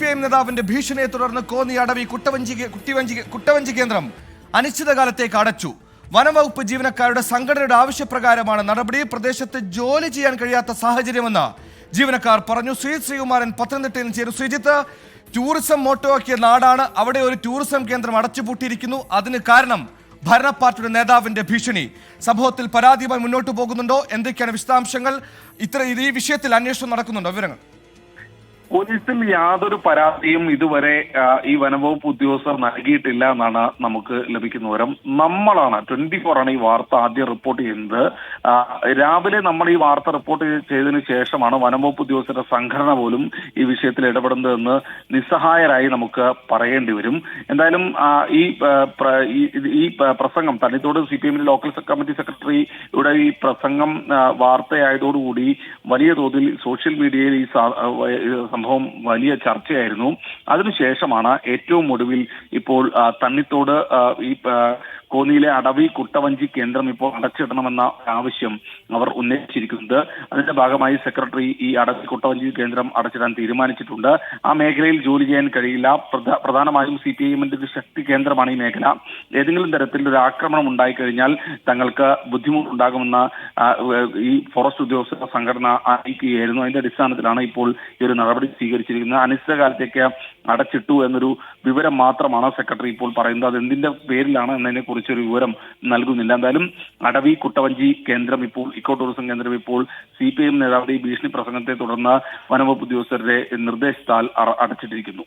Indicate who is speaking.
Speaker 1: P I നേതാവിന്റെ ഭീഷണിയെ തുടർന്ന് കോന്നി അടവി കുട്ടവഞ്ചി കുട്ടിവഞ്ചി കുട്ടവഞ്ചി കേന്ദ്രം അനിശ്ചിതകാലത്തേക്ക് അടച്ചു. വനംവകുപ്പ് ജീവനക്കാരുടെ സംഘടനയുടെ ആവശ്യപ്രകാരമാണ് നടപടി. പ്രദേശത്ത് ജോലി ചെയ്യാൻ കഴിയാത്ത സാഹചര്യമെന്ന് ജീവനക്കാർ പറഞ്ഞു. ശ്രീ ശ്രീകുമാരൻ പത്തനംതിട്ടയിൽ ചേരും ശ്രീജിത്ത് ടൂറിസം മോട്ടോക്കിയ നാടാണ്. അവിടെ ഒരു ടൂറിസം കേന്ദ്രം അടച്ചുപൂട്ടിയിരിക്കുന്നു. അതിന് കാരണം ഭരണ പാർട്ടിയുടെ നേതാവിന്റെ ഭീഷണി. സംഭവത്തിൽ പരാതിയുമായി മുന്നോട്ട് പോകുന്നുണ്ടോ? എന്തൊക്കെയാണ് വിശദാംശങ്ങൾ? ഇത്ര ഈ വിഷയത്തിൽ അന്വേഷണം നടക്കുന്നുണ്ടോ? വിവരങ്ങൾ.
Speaker 2: പോലീസിൽ യാതൊരു പരാതിയും ഇതുവരെ ഈ വനംവകുപ്പ് ഉദ്യോഗസ്ഥർ നൽകിയിട്ടില്ല എന്നാണ് നമുക്ക് ലഭിക്കുന്ന വിവരം. നമ്മളാണ് ട്വന്റി ഫോർ ആണ് ഈ വാർത്ത ആദ്യം റിപ്പോർട്ട് ചെയ്യുന്നത്. രാവിലെ നമ്മൾ ഈ വാർത്ത റിപ്പോർട്ട് ചെയ്തതിനു ശേഷമാണ് വനംവകുപ്പ് ഉദ്യോഗസ്ഥരുടെ സംഘടന പോലും ഈ വിഷയത്തിൽ ഇടപെടുന്നതെന്ന് നിസ്സഹായരായി നമുക്ക് പറയേണ്ടി വരും. എന്തായാലും ഈ ഈ- പ്രസംഗം തണ്ണിത്തോട് സി പി എമ്മിന്റെ ലോക്കൽ കമ്മിറ്റി സെക്രട്ടറി ഇവിടെ ഈ പ്രസംഗം വാർത്തയായതോടുകൂടി വലിയ തോതിൽ സോഷ്യൽ മീഡിയയിൽ ഈ സംഭവം വലിയ ചർച്ചയായിരുന്നു. അതിനുശേഷമാണ് ഏറ്റവും ഒടുവിൽ ഇപ്പോൾ തണ്ണിത്തോട് ഈ കോന്നിയിലെ അടവി കുട്ടവഞ്ചി കേന്ദ്രം ഇപ്പോൾ അടച്ചിടണമെന്ന ആവശ്യം അവർ ഉന്നയിച്ചിരിക്കുന്നത് അതിന്റെ ഭാഗമായി സെക്രട്ടറി ഈ അടവി കുട്ടവഞ്ചി കേന്ദ്രം അടച്ചിടാൻ തീരുമാനിച്ചിട്ടുണ്ട്. ആ മേഖലയിൽ ജോലി ചെയ്യാൻ കഴിയില്ല. പ്രധ- പ്രധാനമായും സി പി ഐ ഒരു ശക്തി കേന്ദ്രമാണ് ഈ മേഖല. ഏതെങ്കിലും തരത്തിൽ ഒരു ആക്രമണം ഉണ്ടായിക്കഴിഞ്ഞാൽ തങ്ങൾക്ക് ബുദ്ധിമുട്ടുണ്ടാകുമെന്ന ഈ ഫോറസ്റ്റ് ഉദ്യോഗസ്ഥ സംഘടന അറിയിക്കുകയായിരുന്നു. അതിന്റെ അടിസ്ഥാനത്തിലാണ് ഇപ്പോൾ ഈ ഒരു നടപടി സ്വീകരിച്ചിരിക്കുന്നത്. അനിശ്ചിതകാലത്തേക്ക് അടച്ചിട്ടു എന്നൊരു വിവരം മാത്രമാണ് സെക്രട്ടറി ഇപ്പോൾ പറയുന്നത്. അത് എന്തിന്റെ പേരിലാണ് എന്നതിനെ കുറിച്ചൊരു വിവരം നൽകുന്നില്ല. എന്തായാലും അടവി കുട്ടവഞ്ചി കേന്ദ്രം ഇപ്പോൾ ഇക്കോ ടൂറിസം കേന്ദ്രം ഇപ്പോൾ സി പി ഐ എം നേതാവിന്റെ ഭീഷണി പ്രസംഗത്തെ തുടർന്ന് വനംവകുപ്പ് ഉദ്യോഗസ്ഥരുടെ നിർദ്ദേശത്താൽ അടച്ചിട്ടിരിക്കുന്നു.